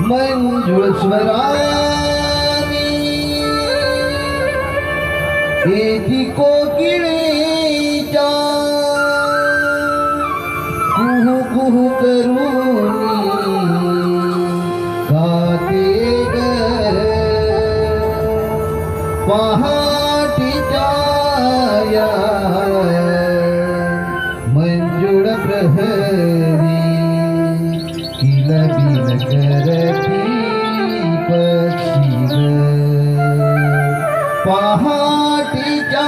मंजुळ स्वरानी येथी कोकिळेच्या कुहू करून मंजुळ प्रहरी नजरती पक्षी पहाटीच्या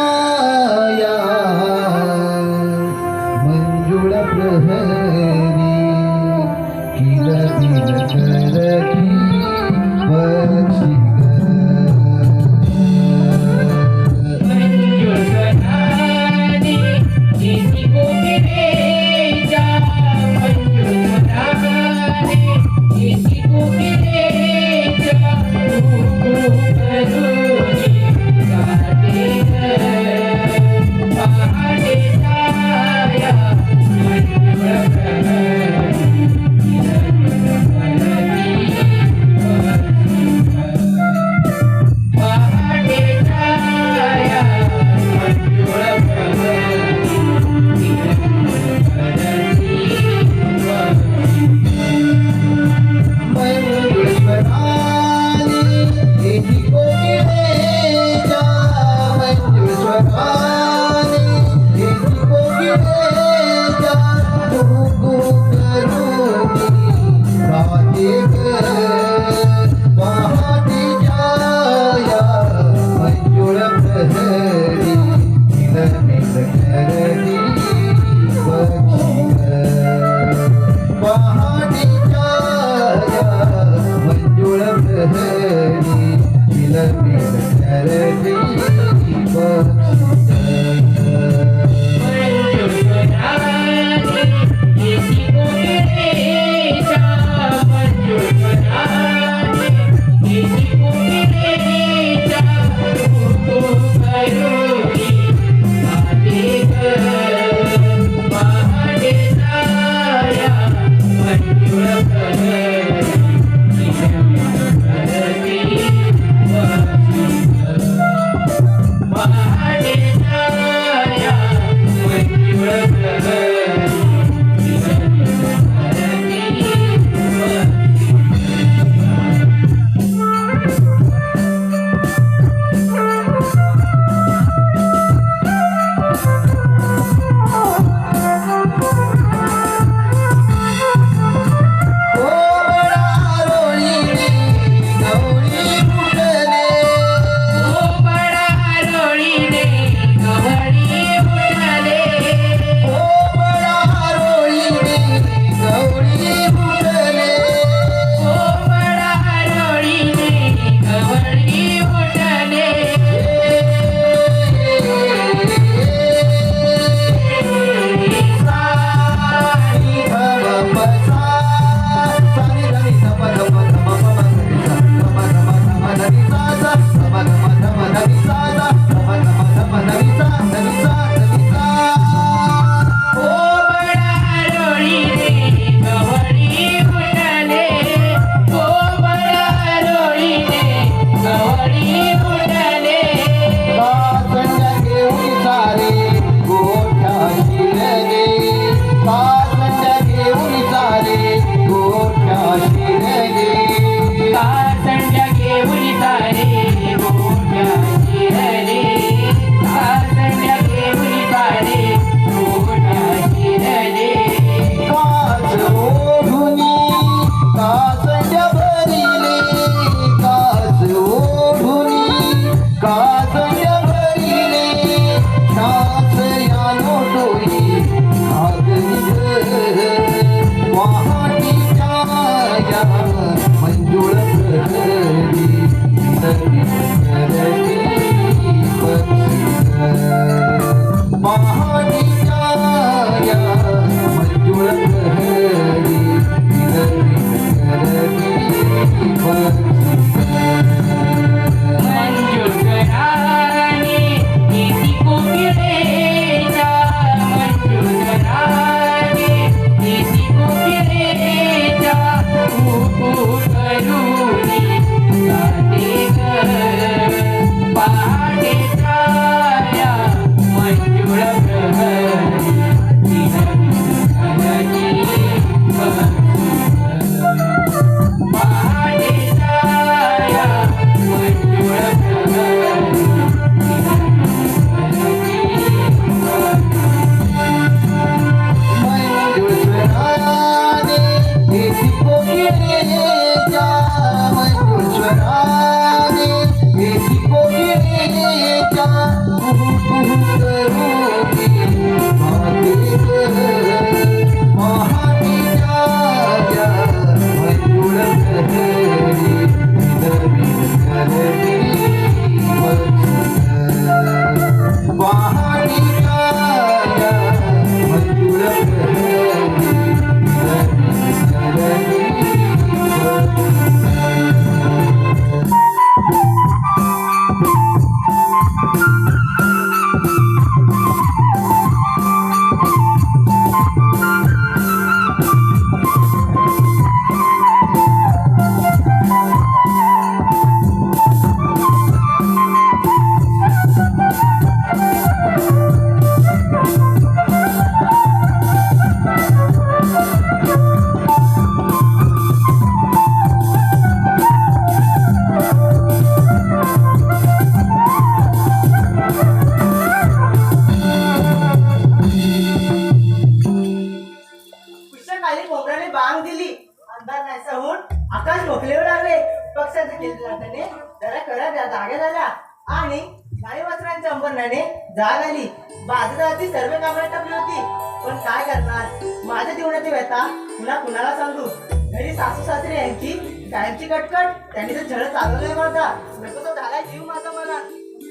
जरा करा जा- जाग्या झाल्या. आणि गाई वस्त्रांच्या अंबरणाने जाग आली. बाजाराची सर्व कामाला टाकली होती. पण काय करणार? माझ्या जीवनाची व्यथा पुन्हा कुणाला सांगू? घरी सासू सासरे यांची कायमची कटकट त्यांनी तर छळ चालवलंय माझा. नको तो झालाय जीव माझा मला.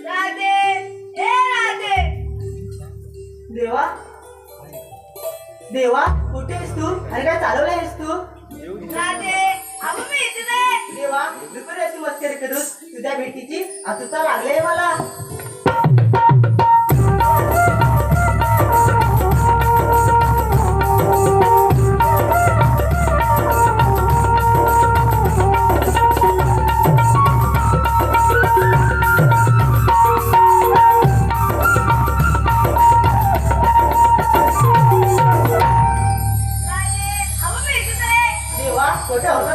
राधे! ए राधे! देवा! देवा कुठे आहेस तू? आणि काय चालवलं आहेस तू? राधे! भेटीची आतुरता लागली मला. राधे अगं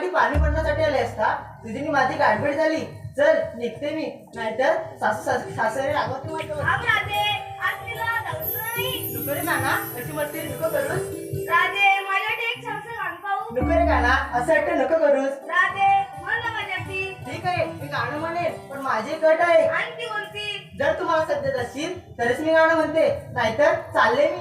नदीकाठी पाणी भरण्यासाठी आले असता तुझी माझी गाठभेट झाली. चल निघते मी. नाहीतर सासू सासू सासरे रागवते माझ्यावर थांब राधे आज तिला दाखवलं नाही नाना अशी मस्ती नको करूस. राधे माझ्यासाठी एक छानसं गाणं पाहू. नको रे काना असं वाटतं नको करूस. राधे म्हण ना माझ्यासाठी ठीक आहे मी गाणं म्हणेन पण माझी एक अट आहे. आणि ती कोणती? जर तुम्हाला सध्या असशील तरच मी गाणं म्हणते. नाहीतर चालले मी.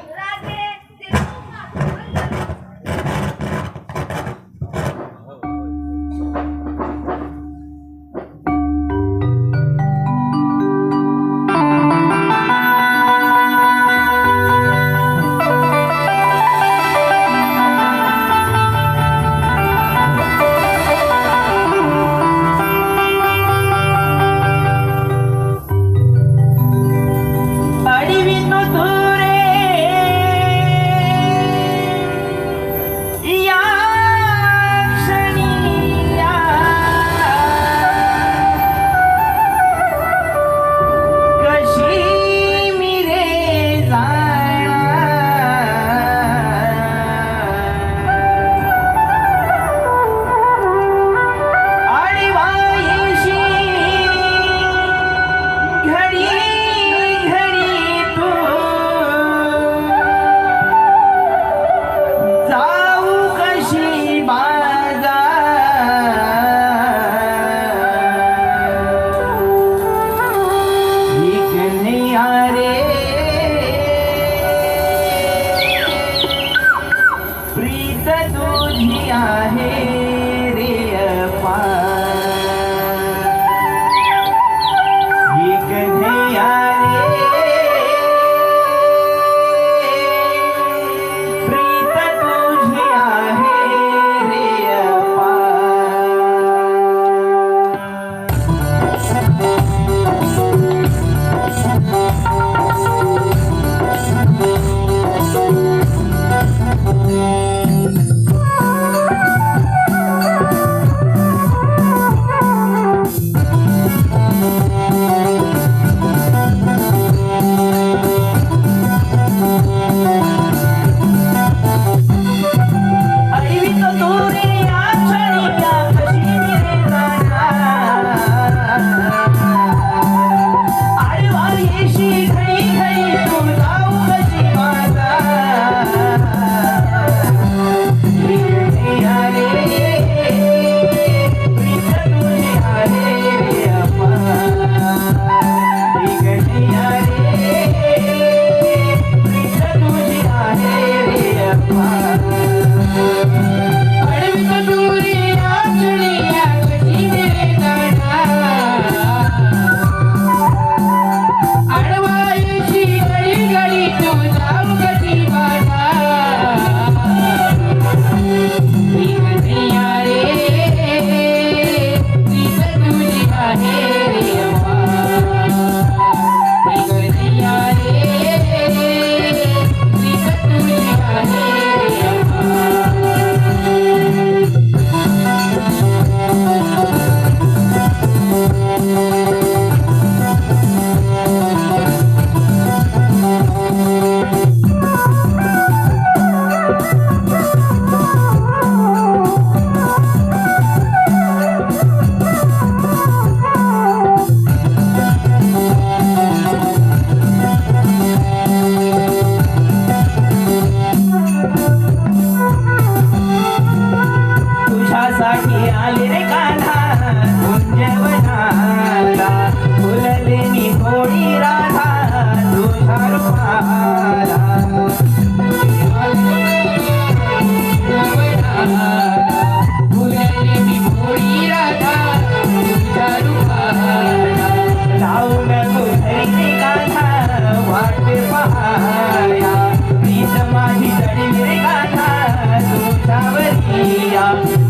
माया प्रीत माझी जडली गाथा तुझ्यावरिया छेड